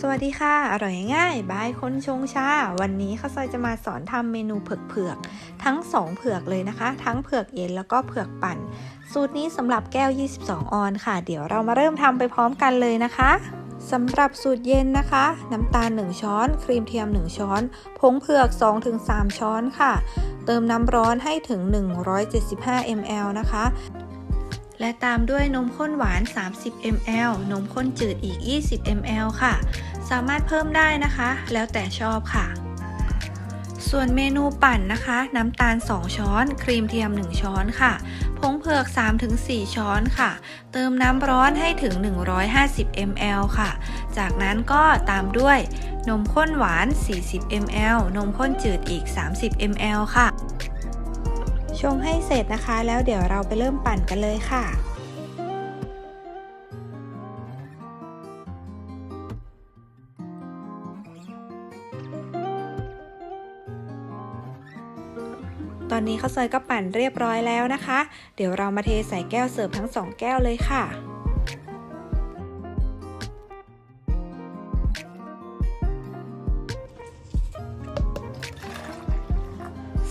สวัสดีค่ะ อร่อยง่าย บายคนชงชา วันนี้ข้าวซอยจะมาสอนทำเมนูเผือกๆทั้ง 2 เผือกเลยนะคะ ทั้งเผือกเย็นแล้วก็เผือกปั่น สูตรนี้สำหรับแก้ว 22 ออนค่ะ เดี๋ยวเรามาเริ่มทำไปพร้อมกันเลยนะคะสำหรับสูตรเย็นนะคะ น้ำตาล 1 ช้อน ครีมเทียม 1 ช้อน ผงเผือก 2-3 ช้อนค่ะ เติมน้ำร้อนให้ถึง 175 ml นะคะและตามด้วยนมข้นหวาน 30 ml นมข้นจืดอีก 20 ml ค่ะ สามารถเพิ่มได้นะคะ แล้วแต่ชอบค่ะ ส่วนเมนูปั่นนะคะ น้ำตาล 2 ช้อน ครีมเทียม 1 ช้อนค่ะ ผงเผือก 3-4 ช้อนค่ะ เติมน้ำร้อนให้ถึง 150 ml ค่ะ จากนั้นก็ตามด้วยนมข้นหวาน 40 ml นมข้นจืดอีก 30 ml ค่ะ ชงให้เสร็จนะคะ แล้วเดี๋ยวเราไปเริ่มปั่นกันเลยค่ะ ตอนนี้ข้าวซอยก็ปั่นเรียบร้อยแล้วนะคะ เดี๋ยวเรามาเทใส่แก้วเสิร์ฟทั้งสองแก้วเลยค่ะ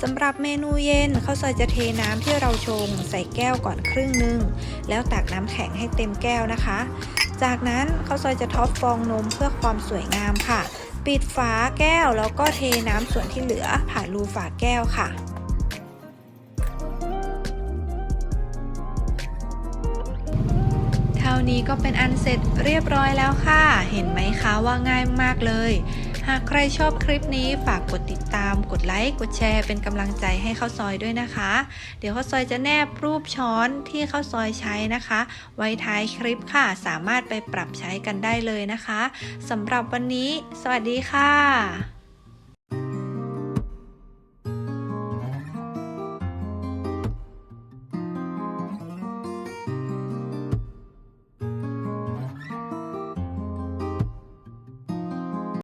สำหรับเมนูเย็นข้าวซอยจะเทน้ำที่เราชงใส่แก้วก่อนครึ่งหนึ่งแล้วตักน้ำแข็งให้เต็มแก้วนะคะ จากนั้นข้าวซอยจะท็อปฟองนมเพื่อความสวยงามค่ะ ปิดฝาแก้วแล้วก็เทน้ำส่วนที่เหลือผ่านรูฝาแก้วค่ะ นี้ก็เป็นอันเสร็จเรียบร้อยแล้วค่ะ เห็นไหมคะว่าง่ายมากเลย หากใครชอบคลิปนี้ฝากกดติดตาม กดไลค์ กดแชร์ เป็นกำลังใจให้ข้าวซอยด้วยนะคะ เดี๋ยวข้าวซอยจะแนบรูปช้อนที่ข้าวซอยใช้นะคะ ไว้ท้ายคลิปค่ะ สามารถไปปรับใช้กันได้เลยนะคะสำหรับวันนี้ สวัสดีค่ะ